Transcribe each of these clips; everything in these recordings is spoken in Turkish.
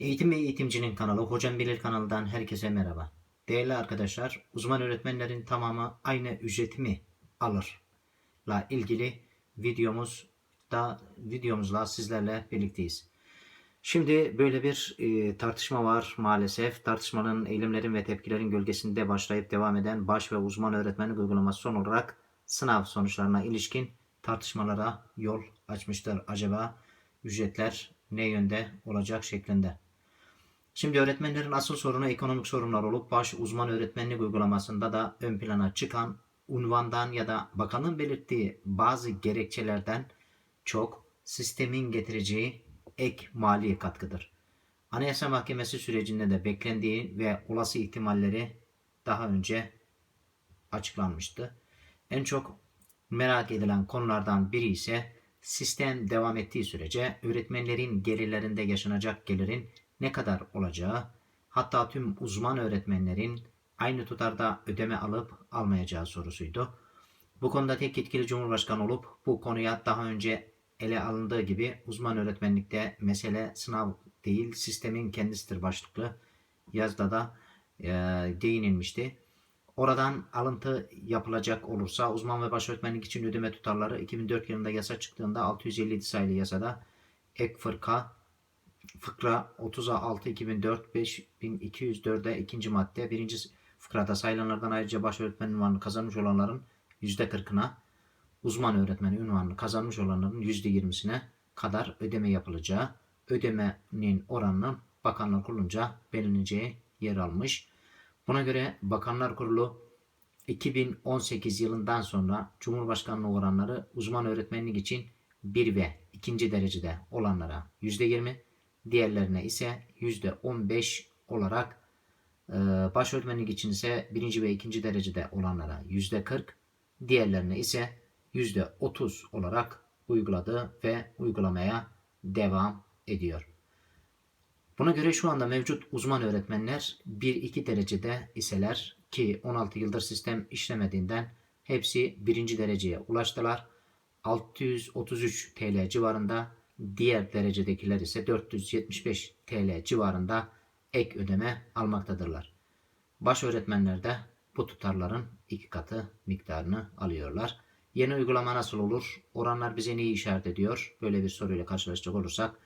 Eğitim ve Eğitimcinin kanalı Hocam Bilir kanalından herkese merhaba. Değerli arkadaşlar, uzman öğretmenlerin tamamı aynı ücreti mi alır? La ilgili videomuzda videomuzla sizlerle birlikteyiz. Şimdi böyle bir e, tartışma var maalesef. Tartışmanın, eylemlerin ve tepkilerin gölgesinde başlayıp devam eden baş ve uzman öğretmenlik uygulaması son olarak sınav sonuçlarına ilişkin tartışmalara yol açmıştır. Acaba ücretler ne yönde olacak şeklinde. Şimdi öğretmenlerin asıl sorunu ekonomik sorunlar olup baş uzman öğretmenlik uygulamasında da ön plana çıkan unvandan ya da bakanın belirttiği bazı gerekçelerden çok sistemin getireceği ek mali katkıdır. Anayasa Mahkemesi sürecinde de beklendiği ve olası ihtimalleri daha önce açıklanmıştı. En çok merak edilen konulardan biri ise sistem devam ettiği sürece öğretmenlerin gelirlerinde yaşanacak gelirin ne kadar olacağı, hatta tüm uzman öğretmenlerin aynı tutarda ödeme alıp almayacağı sorusuydu. Bu konuda tek yetkili Cumhurbaşkanı olup bu konuya daha önce ele alındığı gibi uzman öğretmenlikte mesele sınav değil sistemin kendisidir başlıklı yazıda da e, değinilmişti. Oradan alıntı yapılacak olursa uzman ve baş öğretmenlik için ödeme tutarları 2004 yılında yasa çıktığında 657 sayılı yasada ek fırka fıkra 36 2004 5204'e ikinci madde birinci fıkrada sayılanlardan ayrıca baş öğretmen ünvanını kazanmış olanların %40'ına uzman öğretmen ünvanını kazanmış olanların %20'sine kadar ödeme yapılacağı, ödemenin oranının Bakanlar Kurulu'nca belirleneceği yer almış. Buna göre Bakanlar Kurulu 2018 yılından sonra Cumhurbaşkanlığı oranları uzman öğretmenlik için 1 ve 2. derecede olanlara %20, diğerlerine ise %15 olarak e, baş öğretmenlik için ise 1. ve 2. derecede olanlara %40, diğerlerine ise %30 olarak uyguladı ve uygulamaya devam ediyor. Buna göre şu anda mevcut uzman öğretmenler 1-2 derecede iseler ki 16 yıldır sistem işlemediğinden hepsi birinci dereceye ulaştılar. 633 TL civarında diğer derecedekiler ise 475 TL civarında ek ödeme almaktadırlar. Baş öğretmenler de bu tutarların iki katı miktarını alıyorlar. Yeni uygulama nasıl olur? Oranlar bize neyi işaret ediyor? Böyle bir soruyla karşılaşacak olursak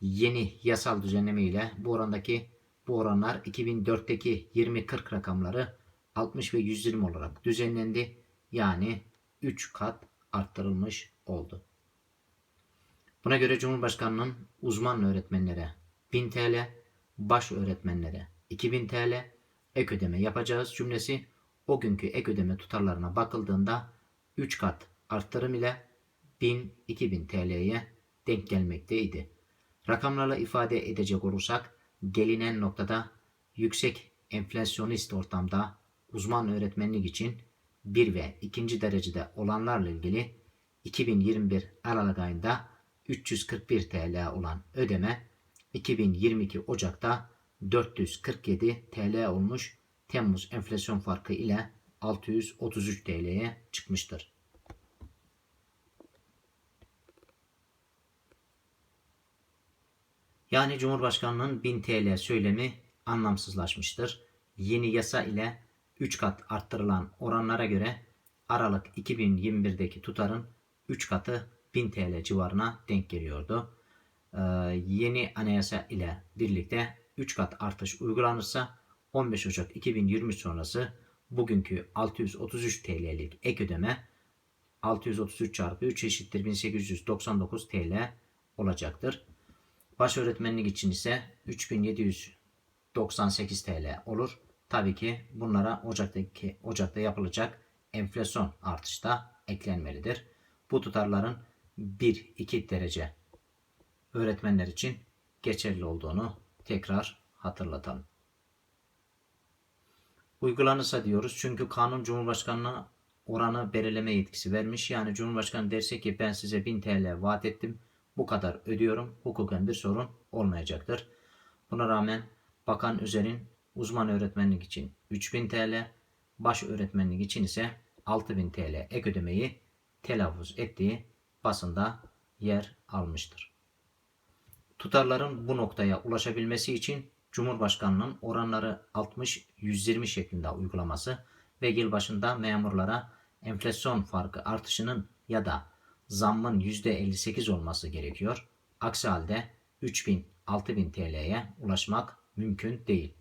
yeni yasal düzenleme ile bu orandaki bu oranlar 2004'teki 20-40 rakamları 60 ve 120 olarak düzenlendi. Yani 3 kat arttırılmış oldu. Buna göre Cumhurbaşkanı'nın uzman öğretmenlere 1000 TL, baş öğretmenlere 2000 TL ek ödeme yapacağız cümlesi o günkü ek ödeme tutarlarına bakıldığında 3 kat arttırım ile 1000-2000 TL'ye denk gelmekteydi. Rakamlarla ifade edecek olursak gelinen noktada yüksek enflasyonist ortamda uzman öğretmenlik için 1 ve 2. derecede olanlarla ilgili 2021 Aralık ayında 341 TL olan ödeme 2022 Ocak'ta 447 TL olmuş Temmuz enflasyon farkı ile 633 TL'ye çıkmıştır. Yani Cumhurbaşkanının 1000 TL söylemi anlamsızlaşmıştır. Yeni yasa ile 3 kat arttırılan oranlara göre Aralık 2021'deki tutarın 3 katı 1000 TL civarına denk geliyordu. Ee, yeni anayasa ile birlikte 3 kat artış uygulanırsa 15 Ocak 2023 sonrası bugünkü 633 TL'lik ek ödeme 633 çarpı 3 eşittir 1899 TL olacaktır. Baş öğretmenlik için ise 3798 TL olur. Tabii ki bunlara Ocak'taki Ocak'ta yapılacak enflasyon artışı da eklenmelidir. Bu tutarların 1-2 derece öğretmenler için geçerli olduğunu tekrar hatırlatalım. Uygulanırsa diyoruz çünkü kanun Cumhurbaşkanı'na oranı belirleme yetkisi vermiş. Yani Cumhurbaşkanı derse ki ben size 1000 TL vaat ettim bu kadar ödüyorum. Hukuken bir sorun olmayacaktır. Buna rağmen Bakan Üzer'in uzman öğretmenlik için 3000 TL, baş öğretmenlik için ise 6000 TL ek ödemeyi telaffuz ettiği basında yer almıştır. Tutarların bu noktaya ulaşabilmesi için Cumhurbaşkanının oranları 60-120 şeklinde uygulaması ve yıl başında memurlara enflasyon farkı artışının ya da zammın %58 olması gerekiyor. Aksi halde 3000-6000 TL'ye ulaşmak mümkün değil.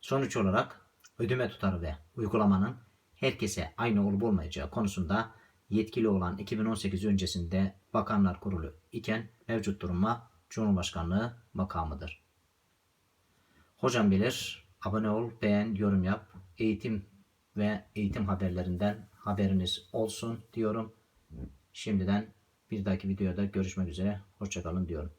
Sonuç olarak ödeme tutarı ve uygulamanın herkese aynı olup olmayacağı konusunda yetkili olan 2018 öncesinde Bakanlar Kurulu iken mevcut duruma Cumhurbaşkanlığı makamıdır. Hocam bilir, abone ol, beğen, yorum yap. Eğitim ve eğitim haberlerinden haberiniz olsun diyorum. Şimdiden bir dahaki videoda görüşmek üzere. Hoşçakalın diyorum.